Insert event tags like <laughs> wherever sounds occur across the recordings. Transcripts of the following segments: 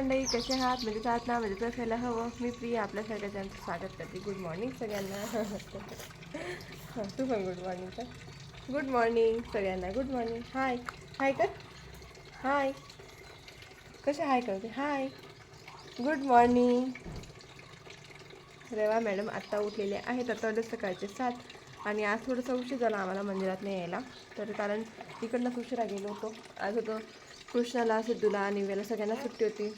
मंडळी कसे आहात? म्हणजे आहात ना? म्हणजे असायला हवं. मी प्रिया आपल्या सगळ्यांचं स्वागत करते. गुड मॉर्निंग सगळ्यांना. हां तू पण good morning sir good morning सगळ्यांना. गुड मॉर्निंग हाय हाय कर. हाय कसे हाय करते? Hi good morning Reva madam आत्ता उठलेले आहेत. आता वाजले सकाळचे सात. आणि आज थोडंसं उशीर झाला आम्हाला मंदिरात नाही यायला तर कारण तिकडनंच उशिरा गेलो होतो. आज होतो कृष्णाला सिद्धूला आणि वेळेला सगळ्यांना सुट्टी होती.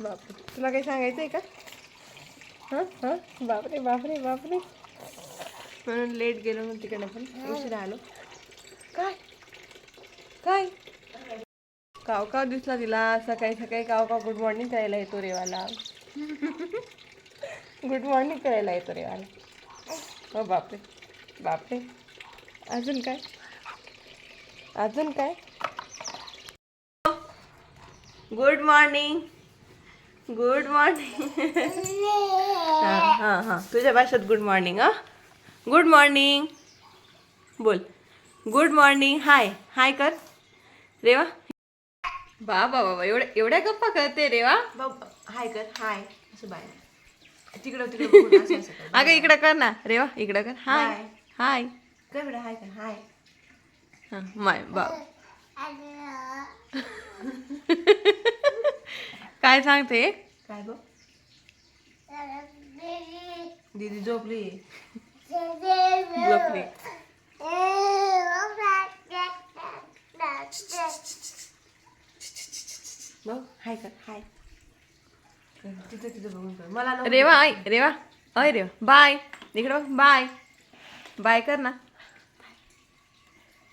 बापरे. तुला काही सांगायचं आहे का? हां? हां? बापरे बापरे बापरे. म्हणून लेट गेलो म्हणून तिकडे पण. उशिरा आलो. काय? काय? काव काव दिसला तिला. सकाळी सकाळी काव काव गुड मॉर्निंग करायला येतो रेवाला. गुड मॉर्निंग करायला येतो रेवाला. हो बापरे. बापरे. अजून काय? अजून काय? गुड मॉर्निंग गुड मॉर्निंग हां हां हां. तुझ्या भाषेत गुड मॉर्निंग हां? गुड मॉर्निंग बोल. गुड मॉर्निंग हाय हाय कर. रेवा? बाबा बाबा एवढ्या एवढ्या गप्पा करते रेवा? हाय कर. हाय असं बाय तिकडं तिकडं. अगं इकडं कर ना. रेवा इकडं कर. हाय हाय कर हाय कर. हाय हां माय बाब काय सांगते? काय बघ दीदी झोपली. झोपली. हाय कर हाय. तिथं तिथं बघून कर. मला. रेवा आई रेवा. अय रेवा. बाय. इकडे बघ बाय. बाय कर ना.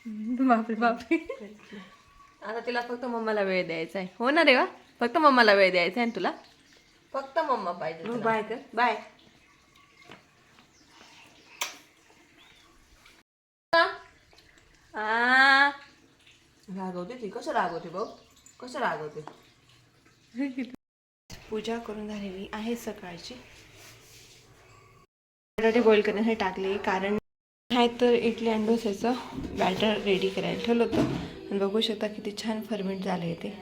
<laughs> बापरे बापरे. आता तिला फक्त मम्माला वेळ द्यायचा आहे. हो ना रेवा फक्त मम्माला वेळ द्यायचा आहे ना तुला? फक्त मम्मा पाहिजे बाय कर. बाय. रागवते ती. कसं रागवते बघ कसं रागवते? पूजा करून झालेली आहे सकाळची. बटाटे बॉईल करण्यासाठी टाकले कारण आहे तर इडली आणि डोस्याचं बॅटर रेडी करायला ठेवलं होतं. आणि बघू शकता किती छान फर्मेंट आहे ते.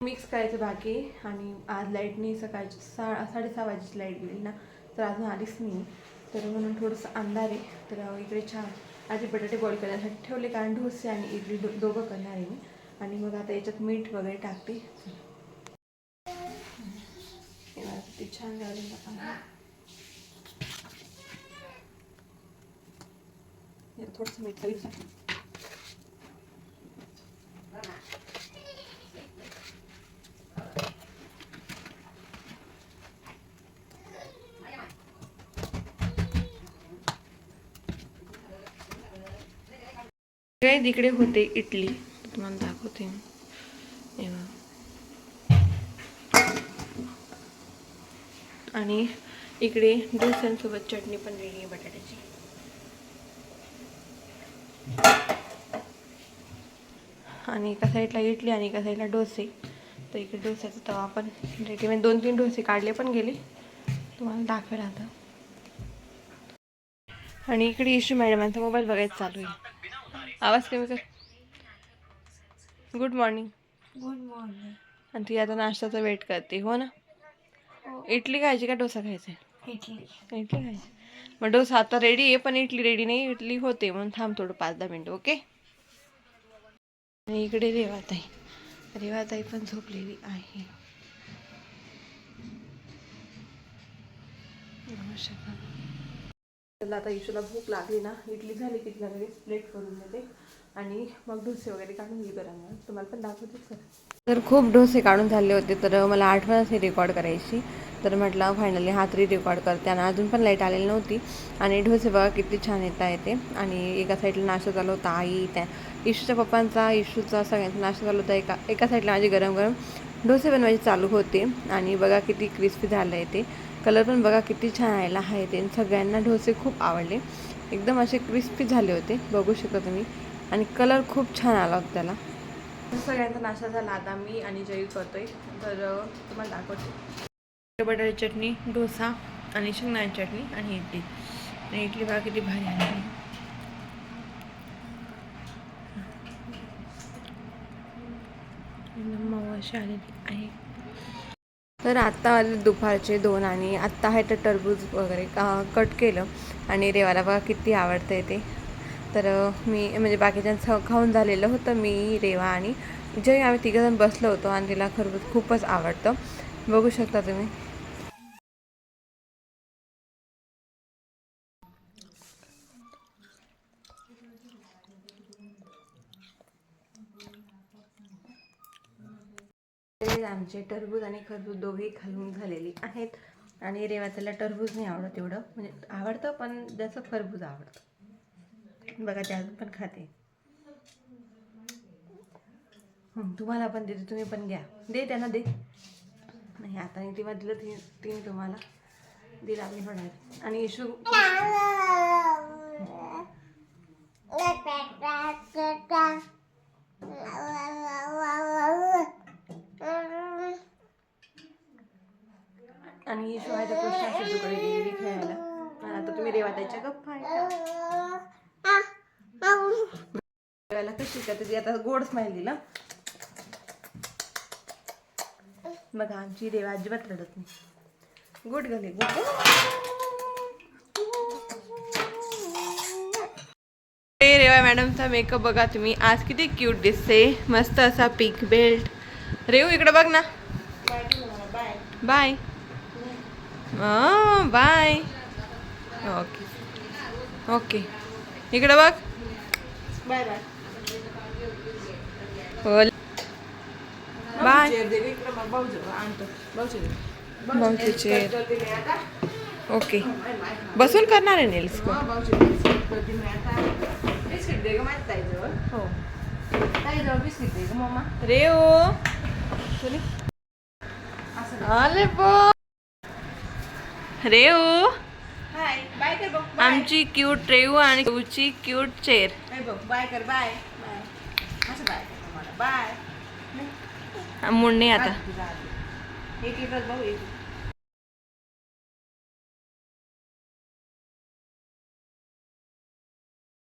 मिक्स करायचं बाकी आणि आज लाईटनी सकाळची सा साडेसहा वाजेची लाइट गेली ना तर अजून आलीच नाही. तर म्हणून थोडंसं अंधार आहे तर इकडे छान आधी बटाटे बॉईल करण्यासाठी ठेवले कारण डोसे आणि इडली दो दोघं करणार आहे मी. आणि मग आता याच्यात मीठ वगैरे टाकते हे बघा किती छान झालेलं आहे थोडंसं मीठ तरी टाक. तिकडे होते इटली तुम्हाला दाखवते मी. हे बघा. आणि इकडे डोस्यांसोबत चटणी पण रेडी आहे बटाट्याची. आणि एका साईडला इडली आणि एका साईडला डोसे. तर इकडे डोस्याचा तवा पण रेडी म्हणजे दोन तीन डोसे काढले पण गेले. तुम्हाला दाखवेल आता. आणि इकडे इशू मॅडमांचा मोबाईल बघायचं चालू आहे. आवाज कमी कर. गुड मॉर्निंग गुड मॉर्निंग आणि ती आता नाश्त्याचा वेट करते हो ना? इडली खायची का डोसा खायचा? इडली. इडली खायची. मग डोसा आता रेडी आहे पण इडली रेडी नाही. इडली होते म्हणून थांब थोडं पाच दहा मिनटं ओके आणि इकडे रेवाताई. रेवाताई पण झोपलेली आहे. त्याला आता इशूला भूक लागली ना. इडली झाली की तिला लगेच प्लेट करून देते. आणि मग डोसे वगैरे काढून घे गरम. तुम्हाला पण दाखवतेच सर तर खूप डोसे काढून झाले होते तर मला आठवणच हे रेकॉर्ड करायची. तर म्हटलं फायनली हा तरी रेकॉर्ड करते आणि अजून पण लाइट आलेली नव्हती. आणि डोसे बघा किती छान येता येते आणि एका साईडला नाश्ता चालू होता आई त्या इशूच्या पप्पांचा इशूचा सगळ्यांचा नाश्ता चालू होता. एका एका साईडला माझे गरम गरम डोसे बनवायचे चालू होते. आणि बघा किती क्रिस्पी झालं आहे ते. कलर पण बघा किती छान आलेला आहे ते. आणि सगळ्यांना डोसे खूप आवडले. एकदम असे क्रिस्पी झाले होते. बघू शकता तुम्ही. आणि कलर खूप छान आला होता त्याला. सगळ्यांचा नाश्ता झाला. आता मी आणि जयू करतोय. तर तुम्हाला दाखवते. बटाट्याची चटणी डोसा आणि शेंगदाण्याची चटणी आणि इडली. आणि इडली बघा किती भारी आहे. तर आत्ता आले दुपारचे दोन आणि आत्ता आहे तर टरबूज वगैरे कट केलं. आणि रेवाला बघा किती आवडतंय ते. तर मी म्हणजे बाकीच्यांचं खाऊन झालेलं होतं मी रेवा आणि जे आम्ही तिघंजण बसलो होतो आणि तिला खरबूज खूपच आवडतं. बघू शकता तुम्ही. ते आमचे टरबूज आणि खरबूज दोघेही खालून झालेली आहेत. आणि रेवा त्याला टरबूज नाही आवडत एवढं. म्हणजे आवडतं पण जसं खरबूज आवडतं. बघा ते अजून पण खाते. तुम्हाला पण देते तुम्ही पण घ्या. दे त्यांना दे. नाही आता नाही तेव्हा दिलं ती तिने तुम्हाला दिला मी पण आणि येशू आणि येशू आहे तर कृष्णा सिद्धूकडे गेलेली खेळायला. आणि आता तुम्ही रेवा त्याच्या गप्पा आहे रेवाला कशी का ती आता गोड स्माईल दिला. बघा आमची रेवा अजिबात रडत नाही. गुड गले गुड. रेवा मॅडमचा मेकअप बघा तुम्ही. आज किती क्यूट दिसते. मस्त असा पिक बेल्ट रेव इकडे बघ ना. बाय बाय ओके ओके इकडे बघ. Bye bye bye. आणतो चेअर ओके. बसून करणार आहे नेल्स हा, भाऊचे दे. तर दिले हो ताईजवळ बिस्किट दे ग आमची क्यूट रेऊ आणि रेवची क्यूट चेअर बाय कर बाय बाय असं बाय मला बाय. मुंडणे आता. एक एकच भाऊ एक